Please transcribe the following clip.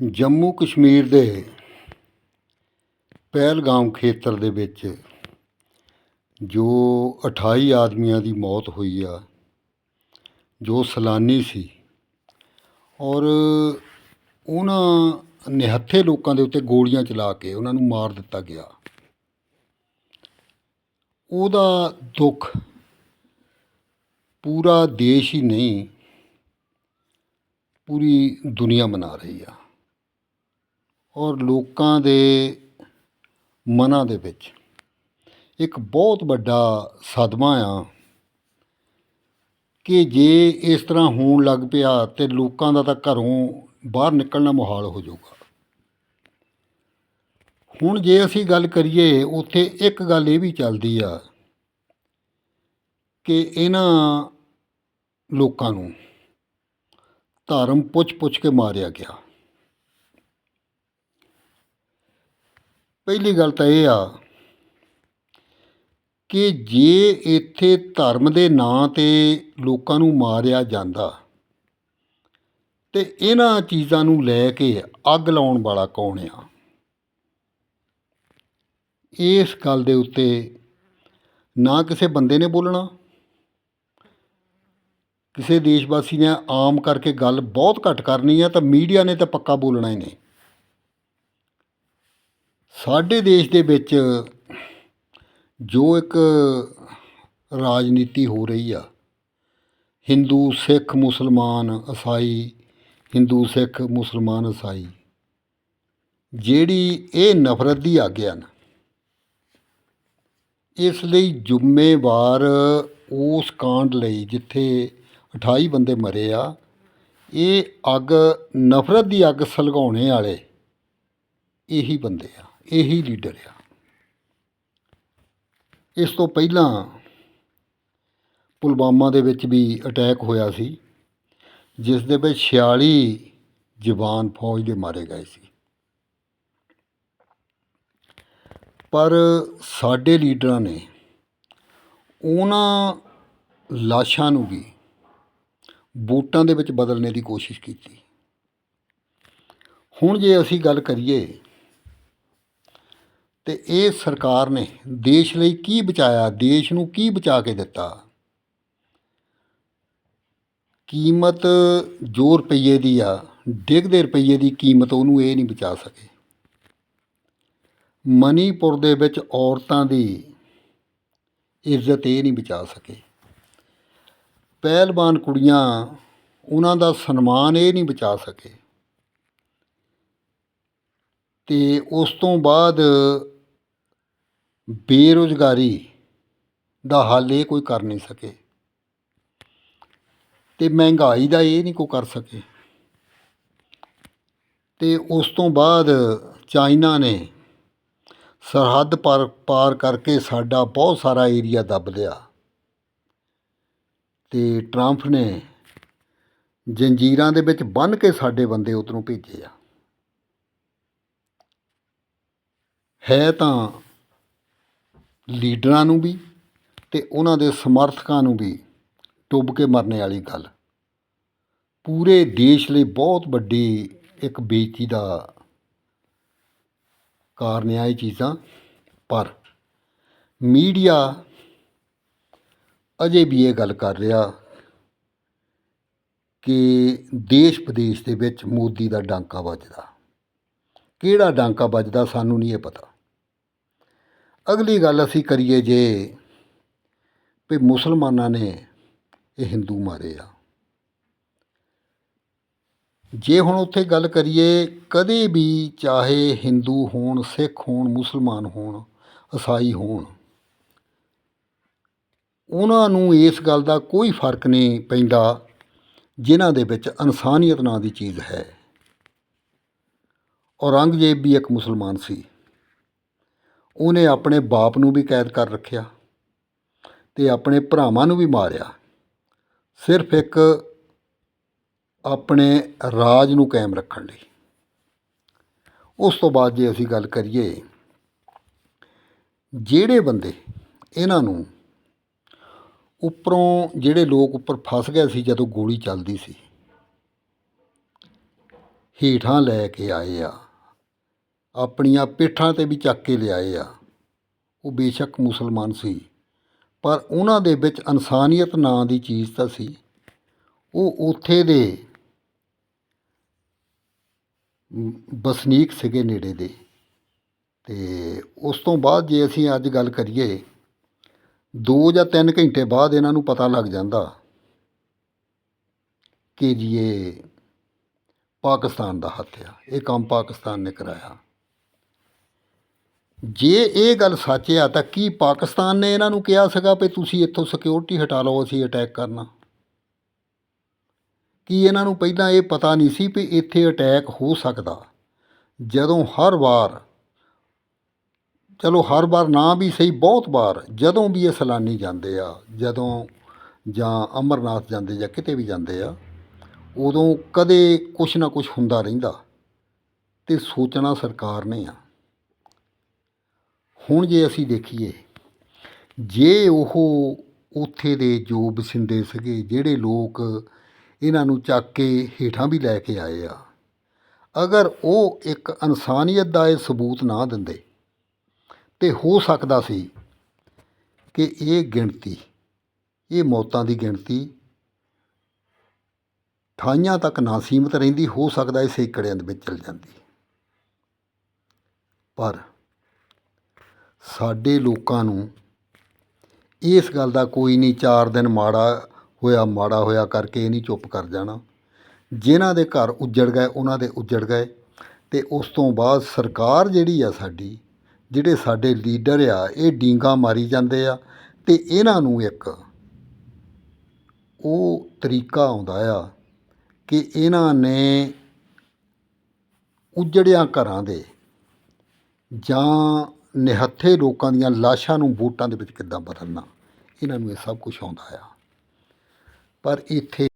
ਜੰਮੂ ਕਸ਼ਮੀਰ ਦੇ ਪਹਿਲਗਾਮ ਖੇਤਰ ਦੇ ਵਿੱਚ ਜੋ 28 ਆਦਮੀਆਂ ਦੀ ਮੌਤ ਹੋਈ ਆ, ਜੋ ਸੈਲਾਨੀ ਸੀ ਔਰ ਉਹਨਾਂ ਨਿਹੱਥੇ ਲੋਕਾਂ ਦੇ ਉੱਤੇ ਗੋਲੀਆਂ ਚਲਾ ਕੇ ਉਹਨਾਂ ਨੂੰ ਮਾਰ ਦਿੱਤਾ ਗਿਆ। ਉਹਦਾ ਦੁੱਖ ਪੂਰਾ ਦੇਸ਼ ਹੀ ਨਹੀਂ, ਪੂਰੀ ਦੁਨੀਆ ਮਨਾ ਰਹੀ ਆ। ਔਰ ਲੋਕਾਂ ਦੇ ਮਨਾਂ ਦੇ ਵਿੱਚ ਇੱਕ ਬਹੁਤ ਵੱਡਾ ਸਦਮਾ ਆ ਕਿ ਜੇ ਇਸ ਤਰ੍ਹਾਂ ਹੋਣ ਲੱਗ ਪਿਆ ਤੇ ਲੋਕਾਂ ਦਾ ਤਾਂ ਘਰੋਂ ਬਾਹਰ ਨਿਕਲਣਾ ਮੁਹਾਲ ਹੋ ਜਾਊਗਾ। ਹੁਣ ਜੇ ਅਸੀਂ ਗੱਲ ਕਰੀਏ, ਉੱਥੇ ਇੱਕ ਗੱਲ ਇਹ ਵੀ ਚੱਲਦੀ ਆ ਕਿ ਇਹਨਾਂ ਲੋਕਾਂ ਨੂੰ ਧਰਮ ਪੁੱਛ-ਪੁੱਛ ਕੇ ਮਾਰਿਆ ਗਿਆ। ਪਹਿਲੀ ਗੱਲ ਤਾਂ ਇਹ ਆ ਕਿ ਜੇ ਇੱਥੇ ਧਰਮ ਦੇ ਨਾਂ ਤੇ ਲੋਕਾਂ ਨੂੰ ਮਾਰਿਆ ਜਾਂਦਾ ਤੇ ਇਹਨਾਂ ਚੀਜ਼ਾਂ ਨੂੰ ਲੈ ਕੇ ਅੱਗ ਲਾਉਣ ਵਾਲਾ ਕੌਣ ਆ? ਇਸ ਗੱਲ ਦੇ ਉੱਤੇ ਨਾ ਕਿਸੇ ਬੰਦੇ ਨੇ ਬੋਲਣਾ। ਕਿਸੇ ਦੇਸ਼ ਵਾਸੀ ਨੇ ਆਮ ਕਰਕੇ ਗੱਲ ਬਹੁਤ ਘੱਟ ਕਰਨੀ ਆ ਤਾਂ ਮੀਡੀਆ ਨੇ ਤਾਂ ਪੱਕਾ ਬੋਲਣਾ ਹੀ ਨਹੀਂ। ਸਾਡੇ ਦੇਸ਼ ਦੇ ਵਿੱਚ ਜੋ ਇੱਕ ਰਾਜਨੀਤੀ ਹੋ ਰਹੀ ਆ, ਹਿੰਦੂ, ਸਿੱਖ, ਮੁਸਲਮਾਨ ਈਸਾਈ ਹਿੰਦੂ, ਸਿੱਖ, ਮੁਸਲਮਾਨ ਈਸਾਈ ਜਿਹੜੀ ਇਹ ਨਫ਼ਰਤ ਦੀ ਆਗਿਆ ਨਾ, ਇਸ ਲਈ ਜ਼ਿੰਮੇਵਾਰ ਉਸ ਕਾਂਡ ਲਈ ਜਿੱਥੇ 28 ਬੰਦੇ ਮਰੇ ਆ, ਇਹ ਅੱਗ, ਨਫ਼ਰਤ ਦੀ ਅੱਗ ਸਲਗਾਉਣੇ ਵਾਲੇ ਇਹੀ ਬੰਦੇ ਆ। ਇਹੀ ਲੀਡਰ ਆ। ਇਸ ਤੋਂ ਪਹਿਲਾਂ ਪੁਲਵਾਮਾ ਦੇ ਵਿੱਚ ਵੀ ਅਟੈਕ ਹੋਇਆ ਸੀ, ਜਿਸ ਦੇ ਵਿੱਚ 46 ਜਵਾਨ ਫੌਜ ਦੇ ਮਾਰੇ ਗਏ ਸੀ। ਪਰ ਸਾਡੇ ਲੀਡਰਾਂ ਨੇ ਉਹਨਾਂ ਲਾਸ਼ਾਂ ਨੂੰ ਵੀ ਵੋਟਾਂ ਦੇ ਵਿੱਚ ਬਦਲਣੇ ਦੀ ਕੋਸ਼ਿਸ਼ ਕੀਤੀ। ਹੁਣ ਜੇ ਅਸੀਂ ਗੱਲ ਕਰੀਏ ਤੇ ਇਹ ਸਰਕਾਰ ਨੇ ਦੇਸ਼ ਲਈ ਕੀ ਬਚਾਇਆ, ਦੇਸ਼ ਨੂੰ ਕੀ ਬਚਾ ਕੇ ਦਿੱਤਾ? ਕੀਮਤ ਜੋ ਰੁਪਈਏ ਦੀ ਆ, ਡਿੱਗਦੇ ਰੁਪਈਏ ਦੀ ਕੀਮਤ ਉਹਨੂੰ ਇਹ ਨਹੀਂ ਬਚਾ ਸਕੇ। ਮਨੀਪੁਰ ਦੇ ਵਿੱਚ ਔਰਤਾਂ ਦੀ ਇੱਜ਼ਤ ਇਹ ਨਹੀਂ ਬਚਾ ਸਕੇ। ਪਹਿਲਵਾਨ ਕੁੜੀਆਂ, ਉਹਨਾਂ ਦਾ ਸਨਮਾਨ ਇਹ ਨਹੀਂ ਬਚਾ ਸਕੇ। ਤੇ ਉਸ ਤੋਂ ਬਾਅਦ ਬੇਰੁਜ਼ਗਾਰੀ ਦਾ ਹੱਲ ਇਹ ਕੋਈ ਕਰ ਨਹੀਂ ਸਕੇ ਤੇ ਮਹਿੰਗਾਈ ਦਾ ਇਹ ਨਹੀਂ ਕੋਈ ਕਰ ਸਕੇ। ਤੇ ਉਸ ਤੋਂ ਬਾਅਦ ਚਾਈਨਾ ਨੇ ਸਰਹੱਦ ਪਾਰ ਪਾਰ ਕਰਕੇ ਸਾਡਾ ਬਹੁਤ ਸਾਰਾ ਏਰੀਆ ਦੱਬ ਲਿਆ। ਤੇ ਟਰੰਪ ਨੇ ਜੰਜੀਰਾਂ ਦੇ ਵਿੱਚ ਬੰਨ੍ਹ ਕੇ ਸਾਡੇ ਬੰਦੇ ਉੱਧਰੋਂ ਭੇਜੇ ਆ। ਹੈ ਤਾਂ ਲੀਡਰਾਂ ਨੂੰ ਵੀ ਅਤੇ ਉਹਨਾਂ ਦੇ ਸਮਰਥਕਾਂ ਨੂੰ ਵੀ ਡੁੱਬ ਕੇ ਮਰਨੇ ਵਾਲੀ ਗੱਲ। ਪੂਰੇ ਦੇਸ਼ ਲਈ ਬਹੁਤ ਵੱਡੀ ਇੱਕ ਬੇਇੱਜ਼ਤੀ ਦਾ ਕਾਰਨ ਆ ਇਹ ਚੀਜ਼ਾਂ। ਪਰ ਮੀਡੀਆ ਅਜੇ ਵੀ ਇਹ ਗੱਲ ਕਰ ਰਿਹਾ ਕਿ ਦੇਸ਼ ਵਿਦੇਸ਼ ਦੇ ਵਿੱਚ ਮੋਦੀ ਦਾ ਡਾਂਕਾ ਵੱਜਦਾ। ਕਿਹੜਾ ਡਾਂਕਾ ਵੱਜਦਾ ਸਾਨੂੰ ਨਹੀਂ ਇਹ ਪਤਾ। ਅਗਲੀ ਗੱਲ ਅਸੀਂ ਕਰੀਏ ਜੇ ਵੀ ਮੁਸਲਮਾਨਾਂ ਨੇ ਇਹ ਹਿੰਦੂ ਮਾਰੇ ਆ। ਜੇ ਹੁਣ ਉੱਥੇ ਗੱਲ ਕਰੀਏ, ਕਦੇ ਵੀ ਚਾਹੇ ਹਿੰਦੂ ਹੋਣ, ਸਿੱਖ ਹੋਣ, ਮੁਸਲਮਾਨ ਹੋਣ ਈਸਾਈ ਹੋਣ, ਉਹਨਾਂ ਨੂੰ ਇਸ ਗੱਲ ਦਾ ਕੋਈ ਫ਼ਰਕ ਨਹੀਂ ਪੈਂਦਾ ਜਿਨ੍ਹਾਂ ਦੇ ਵਿੱਚ ਇਨਸਾਨੀਅਤ ਨਾਂ ਦੀ ਚੀਜ਼ ਹੈ। ਔਰੰਗਜ਼ੇਬ ਵੀ ਇੱਕ ਮੁਸਲਮਾਨ ਸੀ। ਉਹਨੇ ਆਪਣੇ ਬਾਪ ਨੂੰ ਵੀ ਕੈਦ ਕਰ ਰੱਖਿਆ ਤੇ ਆਪਣੇ ਭਰਾਵਾਂ ਨੂੰ ਵੀ ਮਾਰਿਆ। ਸਿਰਫ ਇੱਕ ਆਪਣੇ ਰਾਜ ਨੂੰ ਕਾਇਮ ਰੱਖਣ ਲਈ। ਉਸ ਤੋਂ ਬਾਅਦ ਜੇ ਅਸੀਂ ਗੱਲ ਕਰੀਏ, ਜਿਹੜੇ ਬੰਦੇ ਇਹਨਾਂ ਨੂੰ ਉੱਪਰੋਂ ਜਿਹੜੇ ਲੋਕ ਉੱਪਰ ਫਸ ਗਏ ਸੀ ਜਦੋਂ ਗੋਲੀ ਚੱਲਦੀ ਸੀ, ਹੇਠਾਂ ਲੈ ਕੇ ਆਏ ਆ ਆਪਣੀਆਂ ਪਿੱਠਾਂ ਤੇ ਵੀ ਚੱਕ ਕੇ ਲਿਆਏ ਆ। ਉਹ ਬੇਸ਼ੱਕ ਮੁਸਲਮਾਨ ਸੀ ਪਰ ਉਹਨਾਂ ਦੇ ਵਿੱਚ ਇਨਸਾਨੀਅਤ ਨਾਂ ਦੀ ਚੀਜ਼ ਤਾਂ ਸੀ। ਉਹ ਉੱਥੇ ਦੇ ਮ, ਵਸਨੀਕ ਸੀਗੇ ਨੇੜੇ ਦੇ। ਤੇ ਉਸ ਤੋਂ ਬਾਅਦ ਜੇ ਅਸੀਂ ਅੱਜ ਗੱਲ ਕਰੀਏ 2 ਜਾਂ 3 ਘੰਟੇ ਬਾਅਦ ਇਹਨਾਂ ਨੂੰ ਪਤਾ ਲੱਗ ਜਾਂਦਾ ਕਿ ਜੀ ਇਹ ਪਾਕਿਸਤਾਨ ਦਾ ਹੱਥ ਆ ਇਹ ਕੰਮ ਪਾਕਿਸਤਾਨ ਨੇ ਕਰਾਇਆ। ਜੇ ਇਹ ਗੱਲ ਸੱਚ ਆ, ਤਾਂ ਕੀ ਪਾਕਿਸਤਾਨ ਨੇ ਇਹਨਾਂ ਨੂੰ ਕਿਹਾ ਸੀਗਾ ਵੀ ਤੁਸੀਂ ਇੱਥੋਂ ਸਿਕਿਉਰਿਟੀ ਹਟਾ ਲਓ, ਅਸੀਂ ਅਟੈਕ ਕਰਨਾ? ਕੀ ਇਹਨਾਂ ਨੂੰ ਪਹਿਲਾਂ ਇਹ ਪਤਾ ਨਹੀਂ ਸੀ ਵੀ ਇੱਥੇ ਅਟੈਕ ਹੋ ਸਕਦਾ? ਜਦੋਂ ਹਰ ਵਾਰ, ਚਲੋ ਹਰ ਵਾਰ ਨਾ ਵੀ ਸਹੀ, ਬਹੁਤ ਵਾਰ ਜਦੋਂ ਵੀ ਇਹ ਸੈਲਾਨੀ ਜਾਂਦੇ ਆ, ਜਦੋਂ ਜਾਂ ਅਮਰਨਾਥ ਜਾਂਦੇ ਜਾਂ ਕਿਤੇ ਵੀ ਜਾਂਦੇ ਆ, ਉਦੋਂ ਕਦੇ ਕੁਛ ਨਾ ਕੁਛ ਹੁੰਦਾ ਰਹਿੰਦਾ ਤੇ ਸੋਚਣਾ ਸਰਕਾਰ ਨੇ ਆ। ਹੁਣ ਜੇ ਅਸੀਂ ਦੇਖੀਏ, ਜੇ ਉਹ ਉੱਥੇ ਦੇ ਜੋ ਵਸਿੰਦੇ ਸੀਗੇ, ਜਿਹੜੇ ਲੋਕ ਇਹਨਾਂ ਨੂੰ ਚੱਕ ਕੇ ਹੇਠਾਂ ਵੀ ਲੈ ਕੇ ਆਏ ਆ, ਅਗਰ ਉਹ ਇੱਕ ਇਨਸਾਨੀਅਤ ਦਾ ਇਹ ਸਬੂਤ ਨਾ ਦਿੰਦੇ, ਤੇ ਹੋ ਸਕਦਾ ਸੀ ਕਿ ਇਹ ਗਿਣਤੀ, ਇਹ ਮੌਤਾਂ ਦੀ ਗਿਣਤੀ ਠਾਈਆਂ ਤੱਕ ਨਾ ਸੀਮਤ ਰਹਿੰਦੀ, ਹੋ ਸਕਦਾ ਇਹ ਸੈਂਕੜਿਆਂ ਦੇ ਵਿੱਚ ਚਲ ਜਾਂਦੀ। ਪਰ ਸਾਡੇ ਲੋਕਾਂ ਨੂੰ ਇਸ ਗੱਲ ਦਾ ਕੋਈ ਨਹੀਂ, ਚਾਰ ਦਿਨ ਮਾੜਾ ਹੋਇਆ ਮਾੜਾ ਹੋਇਆ ਕਰਕੇ ਇਹ ਨਹੀਂ ਚੁੱਪ ਕਰ ਜਾਣਾ। ਜਿਨ੍ਹਾਂ ਦੇ ਘਰ ਉੱਜੜ ਗਏ, ਉਹਨਾਂ ਦੇ ਉੱਜੜ ਗਏ ਅਤੇ ਉਸ ਤੋਂ ਬਾਅਦ ਸਰਕਾਰ ਜਿਹੜੀ ਆ ਸਾਡੀ, ਜਿਹੜੇ ਸਾਡੇ ਲੀਡਰ ਆ, ਇਹ ਡੀਂਗਾ ਮਾਰੀ ਜਾਂਦੇ ਆ ਅਤੇ ਇਹਨਾਂ ਨੂੰ ਇੱਕ ਉਹ ਤਰੀਕਾ ਆਉਂਦਾ ਆ ਕਿ ਇਹਨਾਂ ਨੇ ਉੱਜੜਿਆਂ ਘਰਾਂ ਦੇ ਜਾਂ ਨਿਹੱਥੇ ਲੋਕਾਂ ਦੀਆਂ ਲਾਸ਼ਾਂ ਨੂੰ ਵੋਟਾਂ ਦੇ ਵਿੱਚ ਕਿੱਦਾਂ ਬਦਲਣਾ? ਇਹਨਾਂ ਨੂੰ ਇਹ ਸਭ ਕੁਝ ਆਉਂਦਾ ਆ। ਪਰ ਇੱਥੇ